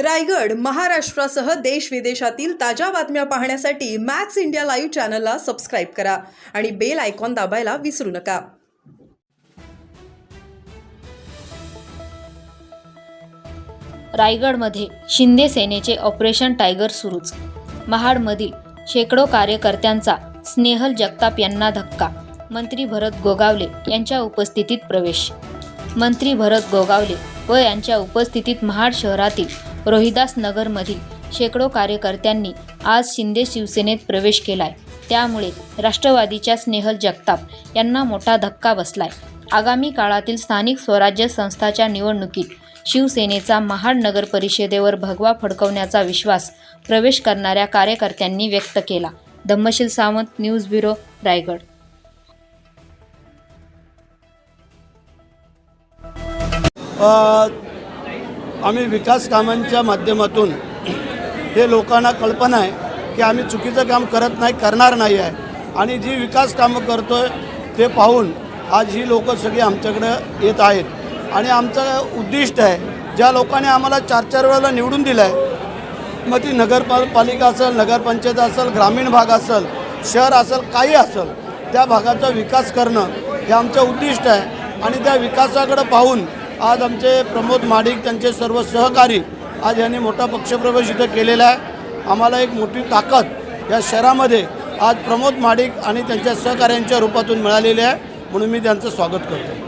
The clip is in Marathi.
रायगड महाराष्ट्रासह देश विदेशातील ताज्या बातम्या पाहण्यासाठी मॅक्स इंडिया लाईव्ह चॅनलला सबस्क्राईब करा आणि बेल आयकॉन दाबायला विसरू नका. रायगडमध्ये शिंदे सेनेचे ऑपरेशन टायगर सुरूच. महाडमधील शेकडो कार्यकर्त्यांचा स्नेहल जगताप यांना धक्का. मंत्री भरत गोगावले यांच्या उपस्थितीत प्रवेश. मंत्री भरत गोगावले व यांच्या उपस्थितीत महाड शहरातील रोहिदास नगरमधील शेकडो कार्यकर्त्यांनी आज शिंदे शिवसेनेत प्रवेश केलाय. त्यामुळे राष्ट्रवादीच्या स्नेहल जगताप यांना मोठा धक्का बसलाय. आगामी काळातील स्थानिक स्वराज्य संस्थाच्या निवडणुकीत शिवसेनेचा महाड नगर परिषदेवर भगवा फडकवण्याचा विश्वास प्रवेश करणाऱ्या कार्यकर्त्यांनी व्यक्त केला. Dhammasheel Sawant news bureau Raigad. अ, आम्ही विकास कामांच्या माध्यमातून हे लोकांना कल्पना आहे की आम्ही चुकीचं काम करत नाही करणार नाही आहे. आणि जी विकास कामं करतो आहे ते पाहून आज ही लोकं सगळी आमच्याकडं येत आहेत. आणि आमचं उद्दिष्ट आहे ज्या लोकांनी आम्हाला चार चार वेळेला निवडून दिलं आहे मग ती नगरपाल पालिका असेल नगरपंचायत असेल ग्रामीण भाग असेल शहर असेल काही असेल त्या भागाचा विकास करणं हे आमचं उद्दिष्ट आहे. आणि त्या विकासाकडं पाहून आज आमचे प्रमोद माडिक त्यांचे सर्व सहकारी आज यांनी मोठा पक्षप्रवेश इथं केलेला आहे. आम्हाला एक मोठी ताकद या शहरामध्ये आज प्रमोद माडिक आणि त्यांच्या सहकाऱ्यांच्या रूपातून मिळालेली आहे. म्हणून मी त्यांचं स्वागत करतो